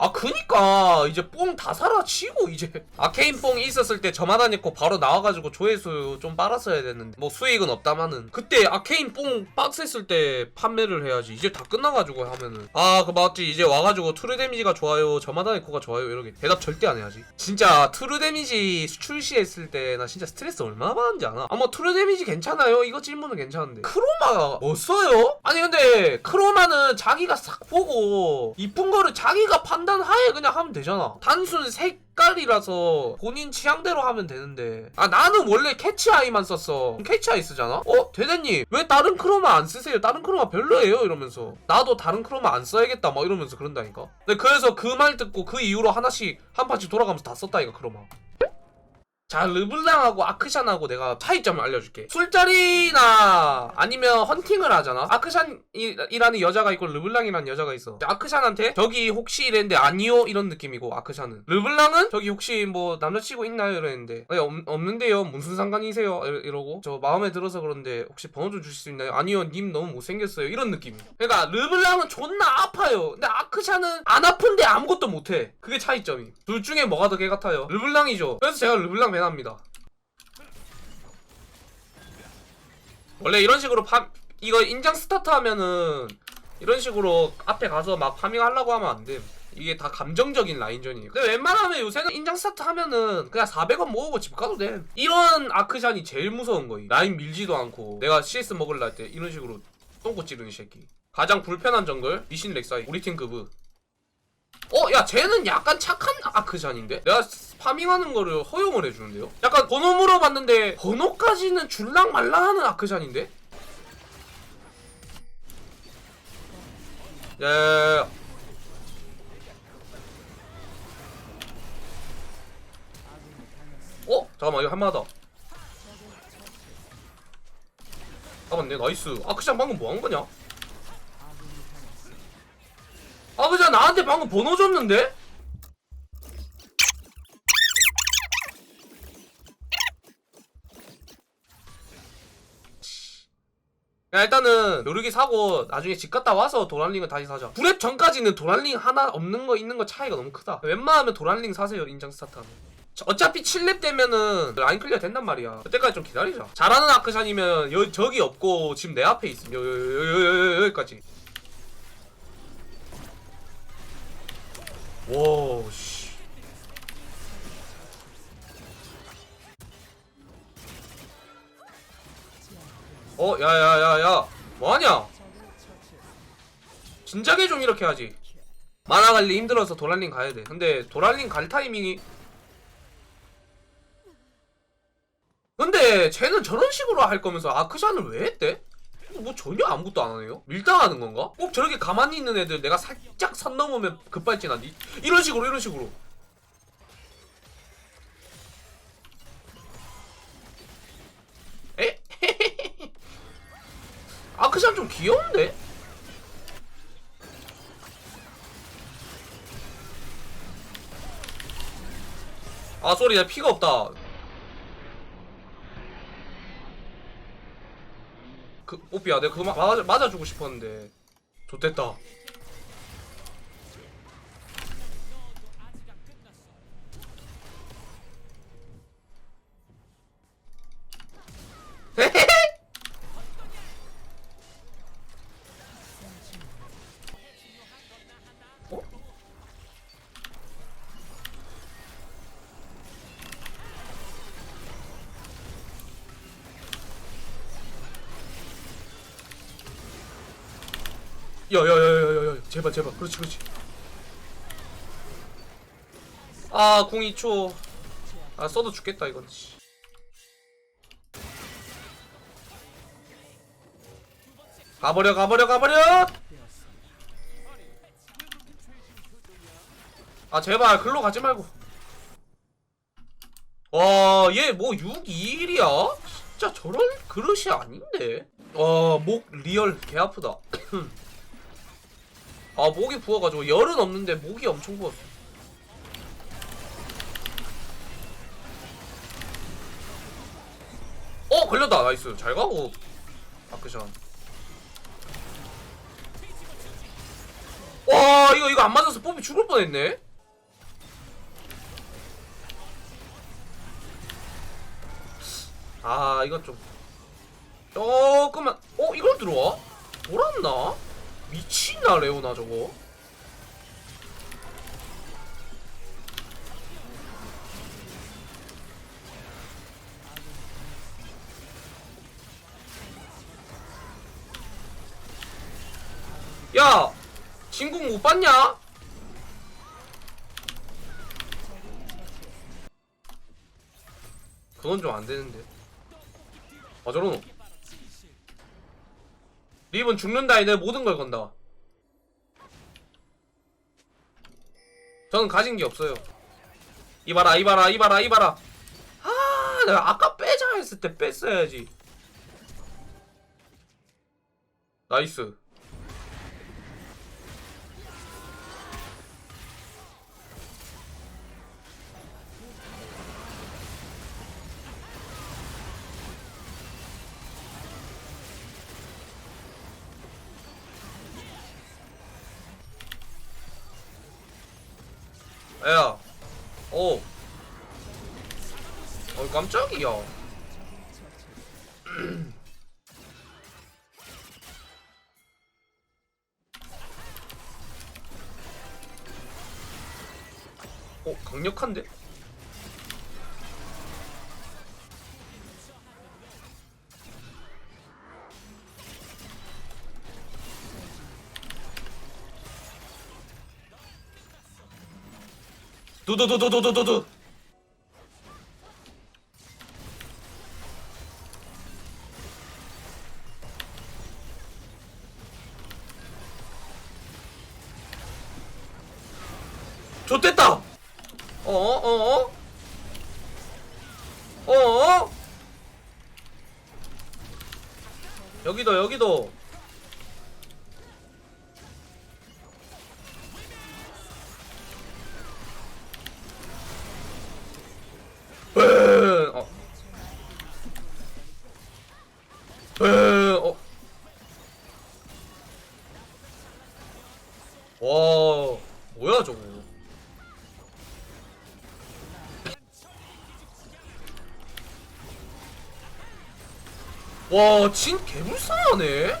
아 그니까. 이제 뽕 다 사라치고 이제. 아케인 뽕이 있었을 때 저만 하니까 바로 나와가지고 조회수 좀 빨았어야 됐는데. 뭐 수익은 없다마는. 그때 아케인 뽕 박스 했을 때 판매를 해야지. 이제 다 끝나가지고 하면은. 아 그 맞지. 이제 와가지고 트루 데미지가 좋아요 저만 하니까가 좋아요 이렇게 대답 절대 안 해야지. 진짜 트루 데미지 출시했을 때 나 진짜 스트레스 얼마나 받았는지 아나? 아뭐 트루 데미지 괜찮아요? 이거 질문은 괜찮은데. 크로마 뭐 써요? 아니 근데 크로마는 자기가 싹 보고 이쁜 거를 자기가 판단 하에 그냥 하면 되잖아 단순 색깔이라서 본인 취향대로 하면 되는데 아 나는 원래 캐치아이만 썼어 캐치아이 쓰잖아? 어? 대대님 왜 다른 크로마 안 쓰세요? 다른 크로마 별로예요 이러면서 나도 다른 크로마 안 써야겠다 막 이러면서 그런다니까 근데 그래서 그 말 듣고 그 이후로 하나씩 한 판씩 돌아가면서 다 썼다니까 크로마 자 르블랑하고 아크샨하고 내가 차이점을 알려줄게. 술자리나 아니면 헌팅을 하잖아. 아크샨이라는 여자가 있고 르블랑이라는 여자가 있어. 아크샨한테 저기 혹시 이랬는데 아니요? 이런 느낌이고 아크샨은. 르블랑은 저기 혹시 뭐 남자친구 있나요 이랬는데. 네, 없, 없는데요. 무슨 상관이세요? 이러- 이러고. 저 마음에 들어서 그런데 혹시 번호 좀 주실 수 있나요? 아니요 님 너무 못생겼어요. 이런 느낌. 그러니까 르블랑은 존나 아파요. 근데 아크샨은 안 아픈데 아무것도 못해. 그게 차이점이. 둘 중에 뭐가 더 개 같아요? 르블랑이죠. 그래서 제가 르블랑 배납니다 원래 이런 식으로 파 이거 인장 스타트 하면은 이런 식으로 앞에 가서 막 파밍 하려고 하면 안 돼. 이게 다 감정적인 라인전이에요. 근데 웬만하면 요새는 인장 스타트 하면은 그냥 400원 모으고 집 가도 돼. 이런 아크샨이 제일 무서운 거야. 라인 밀지도 않고 내가 CS 먹을라 할 때 이런 식으로 똥꼬 찌르는 새끼. 가장 불편한 정글 리신 렉사이 우리 팀 그브. 어, 야, 쟤는 약간 착한 아크샨인데? 내가 파밍하는 거를 허용을 해주는데요? 약간 번호 물어봤는데, 번호까지는 줄랑 말랑 하는 아크샨인데? 야. 어? 잠깐만, 이거 한마다. 잡았네, 나이스. 아크샨 방금 뭐 한 거냐? 아그자 나한테 방금 번호 줬는데? 야 일단은 요르기 사고 나중에 집 갔다 와서 도란링을 다시 사자. 브랩 전까지는 도란링 하나 없는 거 있는 거 차이가 너무 크다. 웬만하면 도란링 사세요 인장 스타트하면. 저- 어차피 7렙 되면은 라인 클리어 된단 말이야. 그때까지 좀 기다리자. 잘하는 아크샨이면 여, 저기 없고 지금 내 앞에 있음. 여, 여, 여, 여, 여, 여, 여기까지. 와, 씨. 어, 야, 야, 야, 야. 뭐하냐? 진작에 좀 이렇게 하지. 만화 관리 힘들어서 도랄링 가야 돼. 근데 도랄링 갈 타이밍이. 근데 쟤는 저런 식으로 할 거면서 아크샨을 왜 했대? 뭐 전혀 아무것도 안 하네요? 밀당하는 건가? 꼭 저렇게 가만히 있는 애들 내가 살짝 선 넘으면 급발진하니? 이런 식으로 이런 식으로 아크샨 좀 귀여운데? 아 쏘리 나 피가 없다. 그 뽀삐야 내가 그거 마- 맞아, 맞아주고 싶었는데. 좋됐다 야야야야야야 제발 제발. 그렇지 그렇지. 아궁 2초. 아 써도 죽겠다 이건. 씨. 가버려 가버려 가버려! 아 제발 글로 가지 말고. 와얘 뭐 621이야? 진짜 저런 그릇이 아닌데? 와목 리얼 개 아프다 아 목이 부어가지고. 열은 없는데 목이 엄청 부었어. 어 걸렸다. 나이스. 잘 가고. 아크션 와와 이거 이거 안 맞아서 뽀삐 죽을 뻔했네. 아 이거 좀. 조금만. 어 이걸 들어와? 돌았나? 미친나 레오나 저거. 야 진국 못 봤냐? 그건 좀 안 되는데. 아 저러 노. 립은 죽는다 이내 모든 걸 건다. 저는 가진 게 없어요. 이봐라 이봐라 이봐라 이봐라. 아 내가 아까 빼자 했을 때 뺐어야지. 나이스. 야, 오, 어 깜짝이야. 어 강력한데? 두두두두두두두. 좋됐다. 어, 어, 어, 어. 여기도 여기도. 와, 뭐야 저거? 와, 진 개불쌍하네.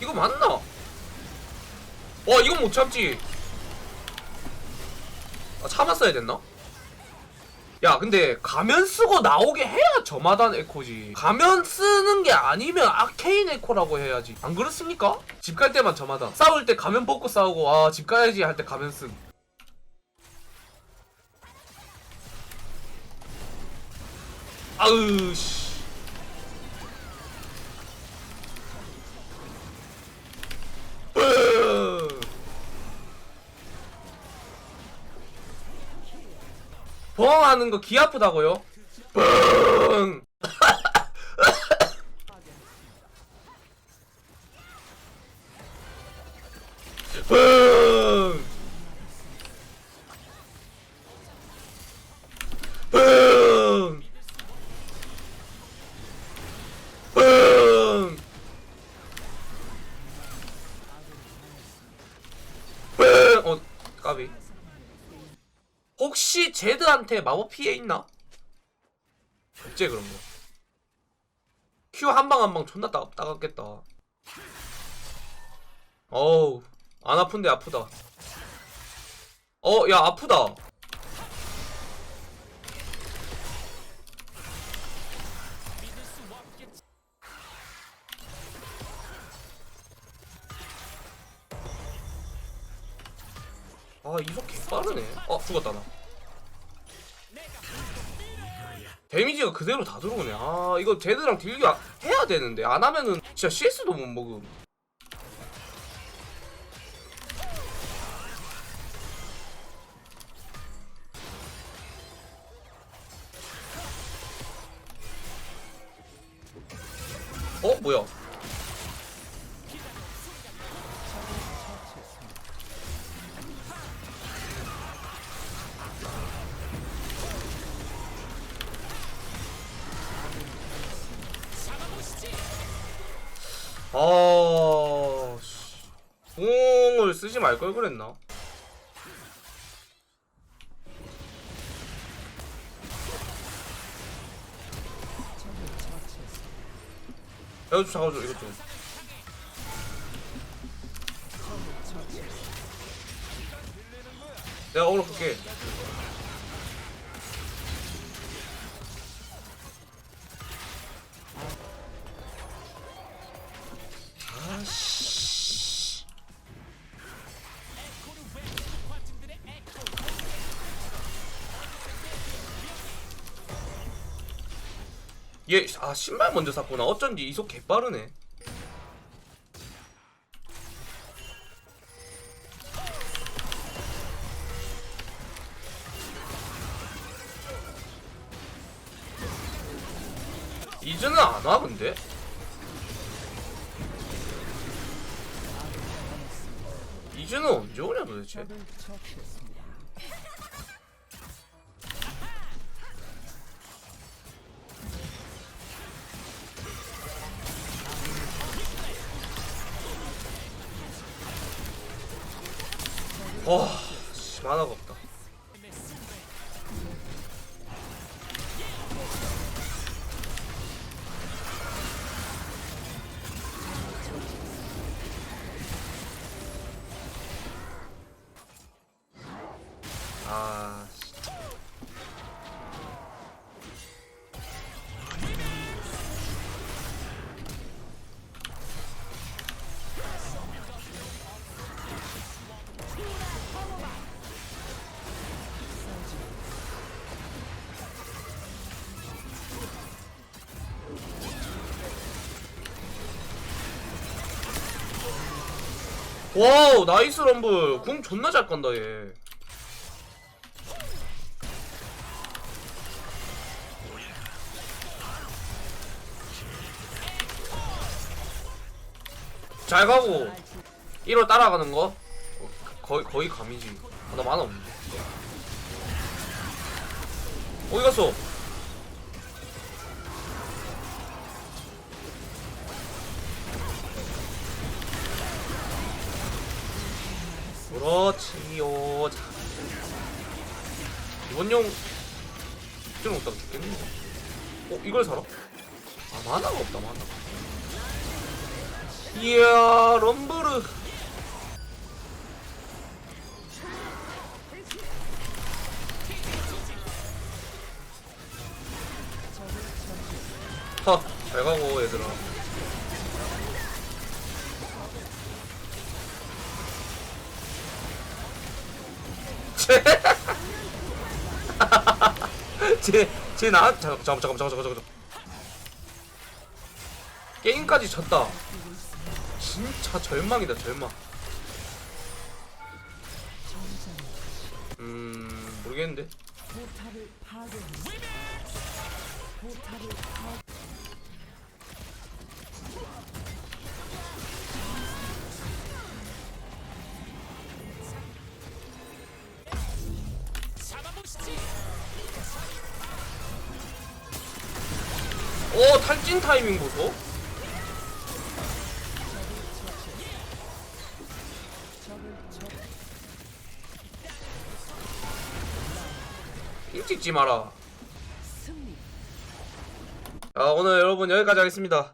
이거 맞나? 와, 이건 못 참지. 아, 참았어야 됐나? 야 근데 가면 쓰고 나오게 해야 저마단 에코지. 가면 쓰는 게 아니면 아케인 에코라고 해야지. 안 그렇습니까? 집 갈 때만 저마단. 싸울 때 가면 벗고 싸우고 아 집 가야지 할 때 가면 쓴. 아으 씨 뻥하는 거 귀 아프다고요? 제드한테 마법 피해 있나? 없지 그런 거. 큐 한 방 한 방 존나 따, 따갑겠다. 어우 안 아픈데 아프다. 어 야 아프다. 아 이속 개빠르네. 어 죽었다 나. 데미지가 그대로 다 들어오네. 아 이거 제드랑 딜교 해야 되는데 안 하면은 진짜 CS도 못 먹음. 말 걸 그랬나? 야, 이거 좀 잡아줘, 이것 좀. 내가 어그로 끌게. 얘, 아, 신발 먼저 샀구나. 어쩐지 이속 개빠르네. 이제는 안 와, 근데? 이제는 언제 오냐, 도대체? 와, 없다. 와우 나이스 럼블. 궁 존나 잘 건다 얘. 잘 가고. 1호 따라가는 거? 어, 거의 거의 감이지. 아, 나 만화 없는데. 어디 갔어 그렇지요 자. 이번 용 좀 없다가 죽겠는데 어 이걸 사라? 아 만화가 없다 만화 이야 럼브르 허잘 가고 얘들아 잠깐 잠깐 잠깐 잠깐 잠깐 잠깐. 게임까지 졌다. 진짜 절망이다 절망. 음 모르겠는데 타이밍 보소 적을 적 일찍 지 마라. 아 오늘 여러분 여기까지 하겠습니다